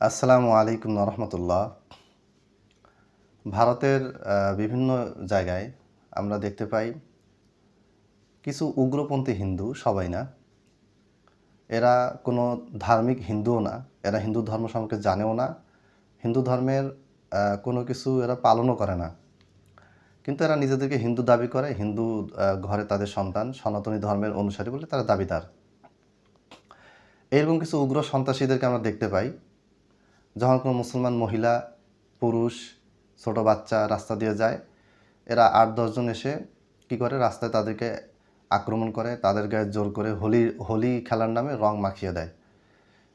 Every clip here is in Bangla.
আসসালামু আলাইকুম রহমতুল্লাহ ভারতের বিভিন্ন জায়গায় আমরা দেখতে পাই কিছু উগ্রপন্থী হিন্দু, সবাই না। এরা কোনো ধার্মিক হিন্দুও না, এরা হিন্দু ধর্ম সম্পর্কে জানেও না। হিন্দু ধর্মের কোনো কিছু এরা পালনও করে না। কিন্তু এরা নিজেদেরকে হিন্দু দাবি করে, হিন্দু ঘরে তাদের সন্তান, সনাতনী ধর্মের অনুসারী বলে তারা দাবিদার। এরকম কিছু উগ্র সন্ত্রাসীদেরকে আমরা দেখতে পাই। যখন কোনো মুসলমান মহিলা, পুরুষ, ছোট বাচ্চা রাস্তা দিয়ে যায়, এরা আট দশজন এসে কি করে? রাস্তায় তাদেরকে আক্রমণ করে, তাদের গায়ে জোর করে হোলি হোলি খেলার নামে রং মাখিয়ে দেয়।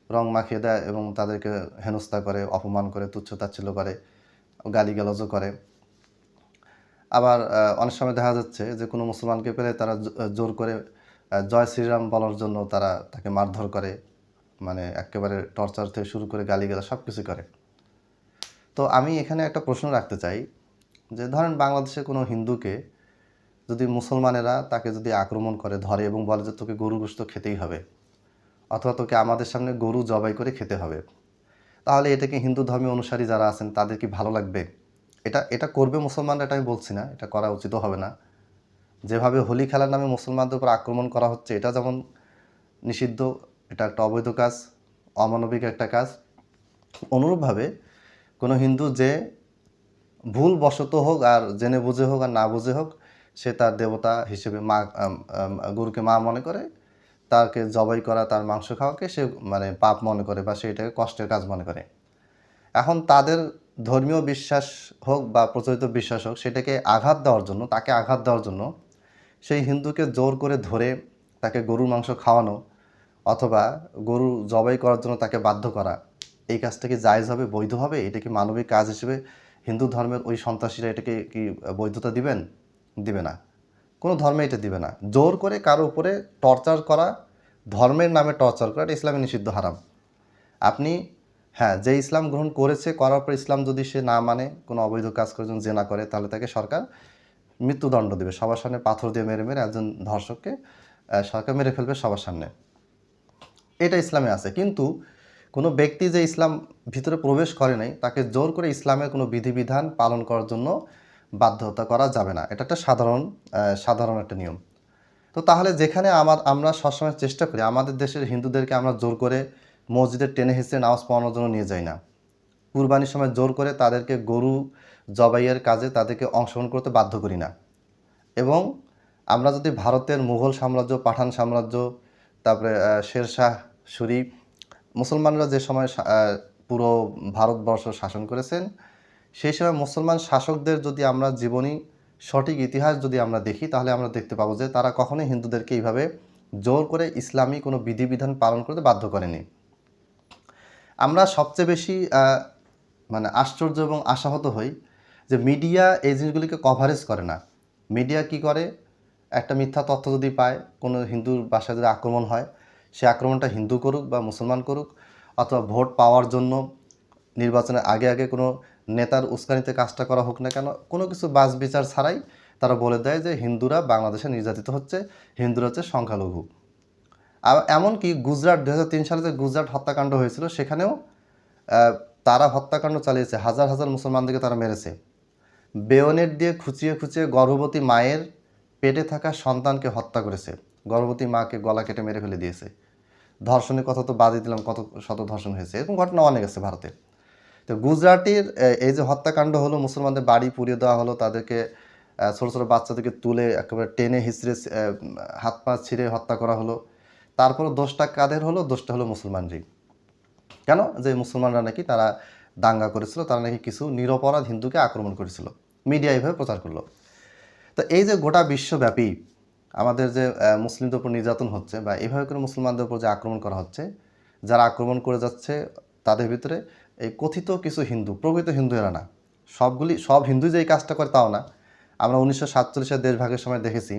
রং মাখিয়ে দেয় এবং তাদেরকে হেনস্থা করে, অপমান করে, তুচ্ছ তাচ্ছিল্য করে, গালিগালাজও করে। আবার অনেক সময় দেখা যাচ্ছে যে কোনো মুসলমানকে পেলে তারা জোর করে জয় শ্রীরাম বলার জন্য তারা তাকে মারধর করে। মানে একেবারে টর্চার থেকে শুরু করে গালিগালা সব কিছু করে। তো আমি এখানে একটা প্রশ্ন রাখতে চাই যে ধরেন বাংলাদেশে কোনো হিন্দুকে যদি মুসলমানেরা তাকে যদি আক্রমণ করে, ধরে এবং বলে যে তোকে গরু গোস্ত খেতেই হবে অথবা তোকে আমাদের সামনে গরু জবাই করে খেতে হবে, তাহলে এটাকে হিন্দু ধর্মীয় অনুসারী যারা আছেন তাদের কি ভালো লাগবে? এটা এটা করবে মুসলমানরা এটা আমি বলছি না, এটা করা উচিত হবে না। যেভাবে হোলি খেলার নামে মুসলমানদের উপর আক্রমণ করা হচ্ছে, এটা যেমন নিষিদ্ধ এটা একটা অবৈধ কাজ, অমানবিক একটা কাজ। অনুরূপভাবে কোনো হিন্দু যে ভুল বশত হোক আর জেনে বুঝে হোক আর না বুঝে হোক, সে তার দেবতা হিসেবে মা গরুকে মা মনে করে, তাকে জবাই করা, তার মাংস খাওয়াকে সে মানে পাপ মনে করে বা সে এটাকে কষ্টের কাজ মনে করে। এখন তাদের ধর্মীয় বিশ্বাস হোক বা প্রচলিত বিশ্বাস হোক, সেটাকে আঘাত দেওয়ার জন্য, তাকে আঘাত দেওয়ার জন্য সেই হিন্দুকে জোর করে ধরে তাকে গরুর মাংস খাওয়ানো অথবা গরু জবাই করার জন্য তাকে বাধ্য করা, এই কাজটা কি জায়জ হবে, বৈধ হবে? এটা কি মানবিক কাজ হিসেবে হিন্দু ধর্মের ওই সন্ত্রাসীরা এটাকে কি বৈধতা দিবেন? দিবে না। কোনো ধর্মে এটা দিবে না। জোর করে কারও উপরে টর্চার করা, ধর্মের নামে টর্চার করা, এটা ইসলামে নিষিদ্ধ হারাম। আপনি হ্যাঁ যে ইসলাম গ্রহণ করেছে, করার পর ইসলাম যদি সে না মানে কোনো অবৈধ কাজ করে যদি জেনা করে, তাহলে তাকে সরকার মৃত্যুদণ্ড দেবে। সবার সামনে পাথর দিয়ে মেরে মেরে একজন ধর্ষককে সরকার মেরে ফেলবে সবার সামনে। এটা ইসলামে আছে। কিন্তু কোনো ব্যক্তি যে ইসলাম ভিতরে প্রবেশ করে নাই, তাকে জোর করে ইসলামের কোনো বিধিবিধান পালন করার জন্য বাধ্যতা করা যাবে না। এটা একটা সাধারণ সাধারণ একটা নিয়ম। তো তাহলে যেখানে আমার, আমরা সবসময় চেষ্টা করি, আমাদের দেশের হিন্দুদেরকে আমরা জোর করে মসজিদের টেনে হিসেবে নামাজ পড়ানোর জন্য নিয়ে যাই না। কুরবানির সময় জোর করে তাদেরকে গরু জবাইয়ের কাজে তাদেরকে অংশগ্রহণ করতে বাধ্য করি না। এবং আমরা যদি ভারতের মুঘল সাম্রাজ্য, পাঠান সাম্রাজ্য, তারপরে শেরশাহ সুরি, মুসলমানরা যে সময় পুরো ভারতবর্ষ শাসন করেছেন, সেই সময় মুসলমান শাসকদের যদি আমরা জীবনী, সঠিক ইতিহাস যদি আমরা দেখি, তাহলে আমরা দেখতে পাবো যে তারা কখনোই হিন্দুদেরকে এইভাবে জোর করে ইসলামী কোনো বিধিবিধান পালন করতে বাধ্য করেনি। আমরা সবচেয়ে বেশি মানে আশ্চর্য এবং আশাহত হই যে মিডিয়া এই জিনিসগুলিকে কভারেজ করে না। মিডিয়া কি করে? একটা মিথ্যা তথ্য যদি পায়, কোনো হিন্দুর বাসায় যদি আক্রমণ হয় সে আক্রমণটা হিন্দু করুক বা মুসলমান করুক, অথবা ভোট পাওয়ার জন্য নির্বাচনের আগে আগে কোনো নেতার উস্কানিতে কাজটা করা হোক না কেন, কোনো কিছু বাস বিচার ছাড়াই তারা বলে দেয় যে হিন্দুরা বাংলাদেশে নির্যাতিত হচ্ছে, হিন্দুরা হচ্ছে সংখ্যালঘু। এমনকি গুজরাট দু হাজার তিন সালে যে গুজরাট হত্যাকাণ্ড হয়েছিল, সেখানেও তারা হত্যাকাণ্ড চালিয়েছে, হাজার হাজার মুসলমানদেরকে তারা মেরেছে। বেয়নেট দিয়ে খুঁচিয়ে খুঁচিয়ে গর্ভবতী মায়ের পেটে থাকা সন্তানকে হত্যা করেছে। গর্ভবতী মাকে গলা কেটে মেরে ফেলে দিয়েছে। ধর্ষণের কথা তো বাদই দিলাম, কত শত ধর্ষণ হয়েছে। এরকম ঘটনা অনেক আছে ভারতে। তো গুজরাটের এই যে হত্যাকাণ্ড হলো, মুসলমানদের বাড়ি পুড়িয়ে দেওয়া হলো, তাদেরকে ছোটো ছোট বাচ্চাদেরকে তুলে একেবারে টেনে হিসড়ে হাত পা ছিঁড়ে হত্যা করা হলো। তারপর দোষটা কাদের হলো? দোষটা হলো মুসলমানরই। কেন? যে মুসলমানরা নাকি তারা দাঙ্গা করেছিল, তারা নাকি কিছু নিরপরাধ হিন্দুকে আক্রমণ করেছিল। মিডিয়া এইভাবে প্রচার করল। তো এই যে গোটা বিশ্বব্যাপী আমাদের যে মুসলিমদের উপর নির্যাতন হচ্ছে বা এভাবে করে মুসলমানদের উপর যে আক্রমণ করা হচ্ছে, যারা আক্রমণ করে যাচ্ছে তাদের ভিতরে এই কথিত কিছু হিন্দু, প্রকৃত হিন্দু এরা না। সবগুলি, সব হিন্দু যে এই কাজটা করে তাও না। আমরা উনিশশো সাতচল্লিশের দেশভাগের সময় দেখেছি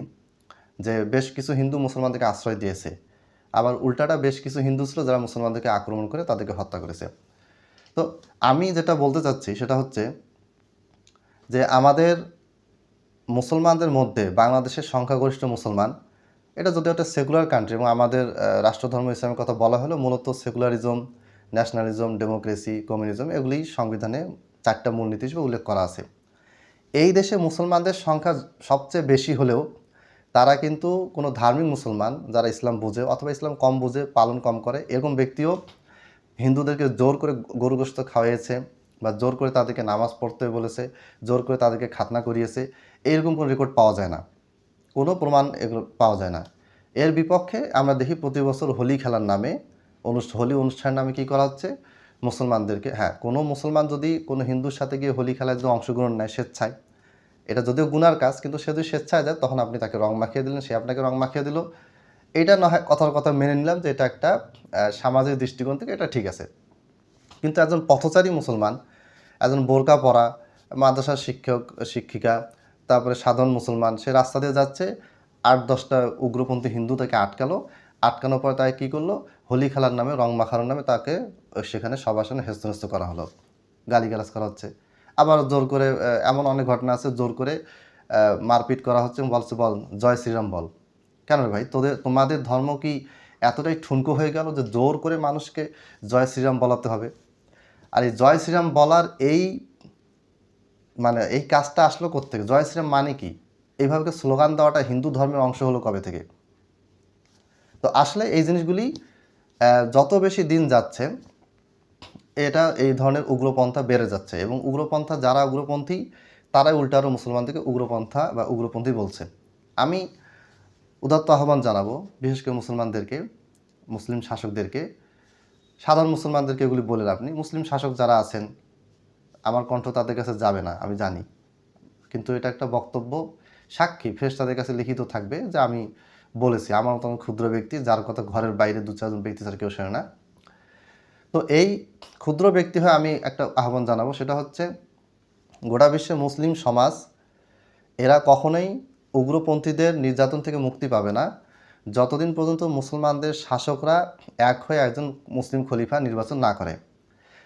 যে বেশ কিছু হিন্দু মুসলমানদেরকে আশ্রয় দিয়েছে। আবার উল্টাটা বেশ কিছু হিন্দু ছিল যারা মুসলমানদেরকে আক্রমণ করে তাদেরকে হত্যা করেছে। তো আমি যেটা বলতে চাচ্ছি সেটা হচ্ছে যে আমাদের মুসলমানদের মধ্যে বাংলাদেশের সংখ্যাগরিষ্ঠ মুসলমান, এটা যদিও একটা সেকুলার কান্ট্রি এবং আমাদের রাষ্ট্রধর্ম ইসলামের কথা বলা হলো মূলত সেকুলারিজম ন্যাশনালিজম ডেমোক্রেসি কমিউনিজম এগুলি সংবিধানে চারটা মূলনীতি হিসেবে উল্লেখ করা আছে। এই দেশে মুসলমানদের সংখ্যা সবচেয়ে বেশি হলেও তারা কিন্তু কোনো ধার্মিক মুসলমান যারা ইসলাম বোঝে অথবা ইসলাম কম বোঝে, পালন কম করে, এরকম ব্যক্তিও হিন্দুদেরকে জোর করে গরুগ্রস্ত খাওয়াইয়েছে বা জোর করে তাদেরকে নামাজ পড়তে বলেছে, জোর করে তাদেরকে খাতনা করিয়েছে এরকম কোনো রেকর্ড পাওয়া যায় না। কোনো প্রমাণ এগুলো পাওয়া যায় না। এর বিপক্ষে আমরা দেখি প্রতি বছর হোলি খেলার নামে অনুষ্ঠান হোলি অনুষ্ঠানের নামে কী করা হচ্ছে? মুসলমানদেরকে হ্যাঁ কোনো মুসলমান যদি কোনো হিন্দুর সাথে গিয়ে হোলি খেলায় যদি অংশগ্রহণ নেয় স্বেচ্ছায়, এটা যদিও গুনার কাজ, কিন্তু সে যদি স্বেচ্ছায় যায়, তখন আপনি তাকে রং মাখিয়ে দিলেন, সে আপনাকে রং মাখিয়ে দিল। এটা না হয় কথার কথা মেনে নিলাম যে এটা একটা সামাজিক দৃষ্টিকোণ থেকে এটা ঠিক আছে। কিন্তু একজন পথচারী মুসলমান, একজন বোরকা পরা মাদ্রাসার শিক্ষক, শিক্ষিকা, তারপরে সাধারণ মুসলমান, সে রাস্তা দিয়ে যাচ্ছে, আট দশটা উগ্রপন্থী হিন্দু তাকে আটকালো। আটকানোর পরে তাকে কী করল? হোলি খেলার নামে রং মাখানোর নামে তাকে সেখানে সবার সামনে হেস্তনেস্ত করা হলো। গালিগালাজ করা হচ্ছে। আবার জোর করে এমন অনেক ঘটনা আছে, জোর করে মারপিট করা হচ্ছে বলছে, বল, জয় শ্রীরাম, বল। কেন রে ভাই? তোদের, তোমাদের ধর্ম কি এতটাই ঠুনকো হয়ে গেল যে জোর করে মানুষকে জয় শ্রীরাম বলাতে হবে? আর এই জয় শ্রীরাম বলার এই মানে এই কাজটা আসলো কোত্থেকে? জয় শ্রীরাম মানে কি? এইভাবে স্লোগান দেওয়াটা হিন্দু ধর্মের অংশ হলো কবে থেকে? তো আসলে এই জিনিসগুলি যত বেশি দিন যাচ্ছে, এটা এই ধরনের উগ্রপন্থা বেড়ে যাচ্ছে এবং উগ্রপন্থা যারা উগ্রপন্থী, তারাই উল্টা আরও মুসলমানদেরকে উগ্রপন্থা বা উগ্রপন্থী বলছে। আমি উদাত্ত আহ্বান জানাব, বিশেষ করে মুসলমানদেরকে, মুসলিম শাসকদেরকে সাধারণ মুসলমানদেরকে এগুলি বলে নেই। মুসলিম শাসক যারা আছেন, আমার কণ্ঠ তাদের কাছে যাবে না, আমি জানি। কিন্তু এটা একটা বক্তব্য, সাক্ষী ফেস তাদের কাছে লিখিত থাকবে যে আমি বলেছি। আমার মতন ক্ষুদ্র ব্যক্তি, যার কথা ঘরের বাইরে দু চারজন ব্যক্তি ছাড়া কেউ শোনে না। তো এই ক্ষুদ্র ব্যক্তি হয়ে আমি একটা আহ্বান জানাব, সেটা হচ্ছে গোটা বিশ্বে মুসলিম সমাজ, এরা কখনোই উগ্রপন্থীদের নির্যাতন থেকে মুক্তি পাবে না। যতদিন পর্যন্ত মুসলমানদের শাসকরা এক হয়ে একজন মুসলিম খলিফা নির্বাচন না করে।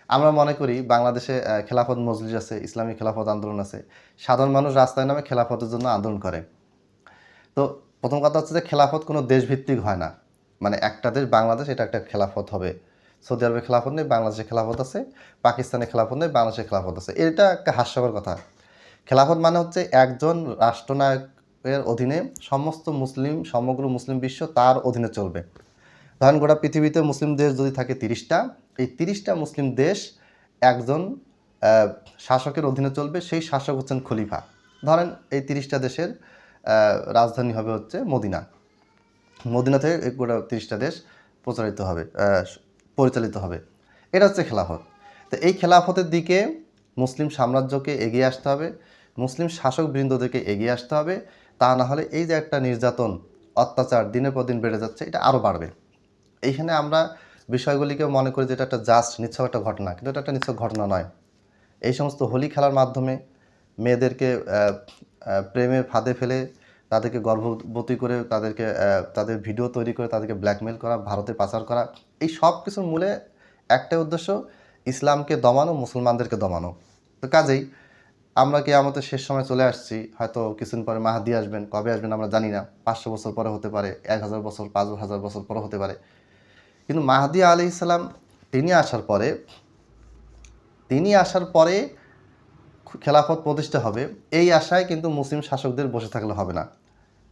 আমরা মনে করি বাংলাদেশে খেলাফত মজলিস আছে, ইসলামী খেলাফত আন্দোলন আছে। সাধারণ মানুষ রাস্তায় নামে খেলাফতের জন্য আন্দোলন করে। তো প্রথম কথা হচ্ছে যে খেলাফত কোনো দেশভিত্তিক হয় না। মানে একটা দেশ বাংলাদেশ, এটা একটা খেলাফত হবে। সৌদি আরবে খেলাফত নেই বাংলাদেশে খেলাফত আছে। পাকিস্তানে খেলাফত নেই বাংলাদেশে খেলাফত আছে। এটা একটা হাস্যকর কথা। খেলাফত মানে হচ্ছে একজন রাষ্ট্রনায়কের অধীনে সমস্ত মুসলিম, সমগ্র মুসলিম বিশ্ব তার অধীনে চলবে। ধরেন গোটা পৃথিবীতে মুসলিম দেশ যদি থাকে তিরিশটা, এই তিরিশটা মুসলিম দেশ একজন শাসকের অধীনে চলবে, সেই শাসক হচ্ছেন খলিফা। ধরেন এই তিরিশটা দেশের রাজধানী হবে হচ্ছে মদিনা। মদিনা থেকে গোটা তিরিশটা দেশ প্রচারিত হবে পরিচালিত হবে। এটা হচ্ছে খেলাফত। তো এই খেলাফতের দিকে মুসলিম সাম্রাজ্যকে এগিয়ে আসতে হবে, মুসলিম শাসক বৃন্দদেরকে এগিয়ে আসতে হবে তা না হলে এই যে একটা নির্যাতন অত্যাচার দিনের পর দিন বেড়ে যাচ্ছে এটা আরও বাড়বে। এইখানে আমরা বিষয়গুলিকে মনে করি যে এটা একটা জাস্ট নিচ্ছক একটা ঘটনা কিন্তু এটা একটা ঘটনা নয়। এই সমস্ত হোলি খেলার মাধ্যমে মেয়েদেরকে আহ, ফাঁদে ফেলে তাদেরকে গর্ভবতী করে তাদেরকে তাদের ভিডিও তৈরি করে তাদেরকে ব্ল্যাকমেল করা ভারতে পাচার করা এই সব কিছুর মূলে একটাই উদ্দেশ্য ইসলামকে দমানো মুসলমানদেরকে দমানো। তো কাজেই আমরা কি আমাদের শেষ সময় চলে আসছি? হয়তো কিছুদিন পরে মাহাদি আসবেন। কবে আসবেন আমরা জানি না। পাঁচশো বছর পরে হতে পারে, এক হাজার বছর, পাঁচ হাজার বছর পরে হতে পারে। কিন্তু মাহাদি আলি ইসলাম তিনি আসার পরে, তিনি আসার পরে খেলাফত প্রতিষ্ঠা হবে। এই আশায় কিন্তু মুসলিম শাসকদের বসে থাকলে হবে না।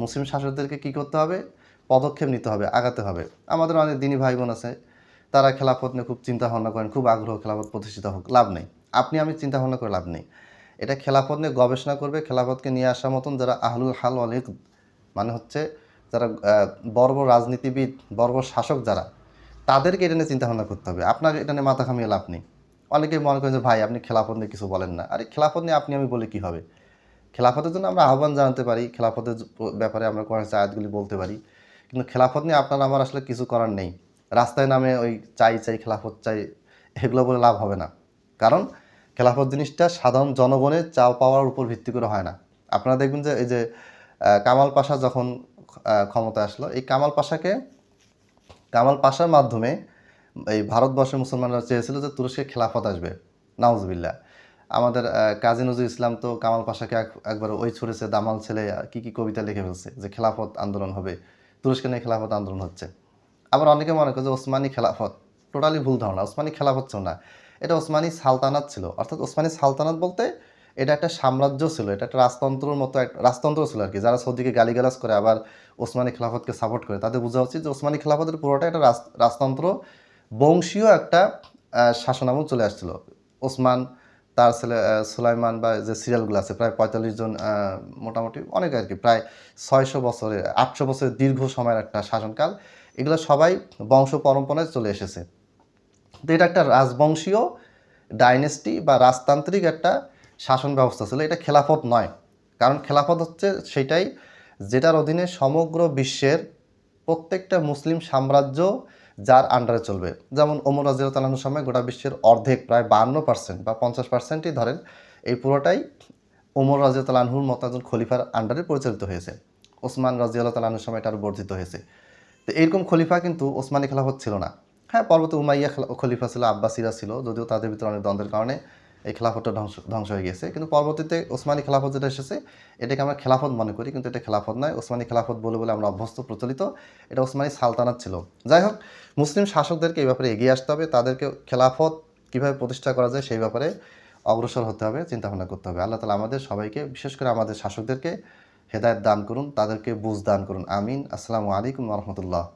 মুসলিম শাসকদেরকে কি করতে হবে? পদক্ষেপ নিতে হবে, আগাতে হবে। আমাদের অনেক দিনী ভাই বোন আছে, তারা খেলাফত নিয়ে খুব চিন্তা ভাবনা করেন, খুব আগ্রহ খেলাফত প্রতিষ্ঠিত হোক, লাভ নেই। আপনি আমি চিন্তা ভাবনা করে লাভ নেই। এটা খেলাফত নিয়ে গবেষণা করবে, খেলাফতকে নিয়ে আসার মতন যারা আহলুল হাল অনেক মানে হচ্ছে যারা বড় রাজনীতিবিদ বড় শাসক যারা, তাদেরকে এটা নিয়ে চিন্তা ভাবনা করতে হবে। আপনার এটা নিয়ে মাথা খামিয়ে লাভ নেই। অনেকেই মনে করেন যে, ভাই, আপনি খেলাফত নিয়ে কিছু বলেন না। আরে, খেলাফত নিয়ে আপনি আমি বলে কি হবে? খেলাফতের জন্য আমরা আহ্বান জানাতে পারি, খেলাফতের ব্যাপারে আমরা কোরআন আয়াতগুলি বলতে পারি। কিন্তু খেলাফত নিয়ে আপনার আমার আসলে কিছু করার নেই। রাস্তায় নামে ওই চাই চাই, খেলাফত চাই, এগুলো বলে লাভ হবে না। কারণ খেলাফত জিনিসটা সাধারণ জনগণের চাও পাওয়ার উপর ভিত্তি করে হয় না। আপনারা দেখবেন যে এই যে কামাল পাশা যখন আহ, ক্ষমতায় আসলো এই কামাল পাশাকে কামাল পাশার মাধ্যমে এই ভারতবর্ষের মুসলমানরা চেয়েছিল যে তুরস্কে খেলাফত আসবে। নাউজবিল্লা আমাদের কাজী নজরুল ইসলাম তো কামাল পাশাকে এক- একবার ওই ছড়েছে দামাল ছেলে কি কি কবিতা লিখে ফেলছে যে খেলাফত আন্দোলন হবে তুরস্কে নিয়ে খেলাফত আন্দোলন হচ্ছে। আবার অনেকে মনে করে যে ওসমানী খেলাফত টোটালি ভুল ধারণা ওসমানী খেলাফত ছিল না। এটা ওসমানী সালতানাত ছিল। অর্থাৎ ওসমানী সালতানাত বলতে এটা একটা সাম্রাজ্য ছিল, এটা একটা রাজতন্ত্রর মতো এক রাজতন্ত্র ছিল আর কি, যারা সৌদিকে গালিগালাজ করে আবার ওসমানী খেলাফতকে সাপোর্ট করে। তাদের বোঝা উচিত যে ওসমানী খেলাফতের পুরোটা একটা রাজতন্ত্র বংশীয় একটা শাসনামল চলে আসছিল। ওসমান, তার ছেলে সুলাইমান বা যে সিরিয়ালগুলো আছে, প্রায় পঁয়তাল্লিশ জন মোটামুটি অনেক আর কি, প্রায় ছয়শো বছরের, আটশো বছরের দীর্ঘ সময়ের একটা শাসনকাল। এগুলো সবাই বংশ পরম্পরায় চলে এসেছে। তো এটা একটা রাজবংশীয় ডাইনেস্টি বা রাজতান্ত্রিক একটা শাসন ব্যবস্থা ছিল। এটা খেলাফত নয়। কারণ খেলাফত হচ্ছে সেটাই যেটার অধীনে সমগ্র বিশ্বের প্রত্যেকটা মুসলিম সাম্রাজ্য যার আন্ডারে চলবে। যেমন ওমর রাজিয়ালানোর সময় গোটা বিশ্বের অর্ধেক, প্রায় বান্ন পার্সেন্ট বা পঞ্চাশ পার্সেন্টই ধরেন, এই পুরোটাই ওমর রাজিয়ালানহুর মতো একজন খলিফার আন্ডারে পরিচালিত হয়েছে। ওসমান রাজিয়াল্লাহ তালাহুর সময় এটা বর্ধিত হয়েছে। তো এরকম খলিফা কিন্তু ওসমানী খেলাফত ছিল না। হ্যাঁ পরবর্তী উমাইয়া খেলা- খলিফা ছিল, আব্বাসিরা ছিল, যদিও তাদের ভিতরে অনেক দ্বন্দ্বের কারণে এই খেলাফতটা ধ্বংস ধ্বংস হয়ে গেছে। কিন্তু পরবর্তীতে ওসমানী খেলাফত যেটা এসেছে, এটাকে আমরা খেলাফত মনে করি, কিন্তু এটা খেলাফত নয়। ওসমানী খেলাফত বলে বলে আমরা অভ্যস্ত, প্রচলিত। এটা ওসমানী সালতানাত ছিল। যাই হোক, মুসলিম শাসকদেরকে এই ব্যাপারে এগিয়ে আসতে হবে। তাদেরকে খেলাফত কীভাবে প্রতিষ্ঠা করা যায় সেই ব্যাপারে অগ্রসর হতে হবে, চিন্তাভাবনা করতে হবে। আল্লাহ তালা আমাদের সবাইকে, বিশেষ করে আমাদের শাসকদেরকে হেদায়ত দান করুন, তাদেরকে বুঝ দান করুন। আমিন। আসসালামু আলাইকুম রহমতুল্লাহ।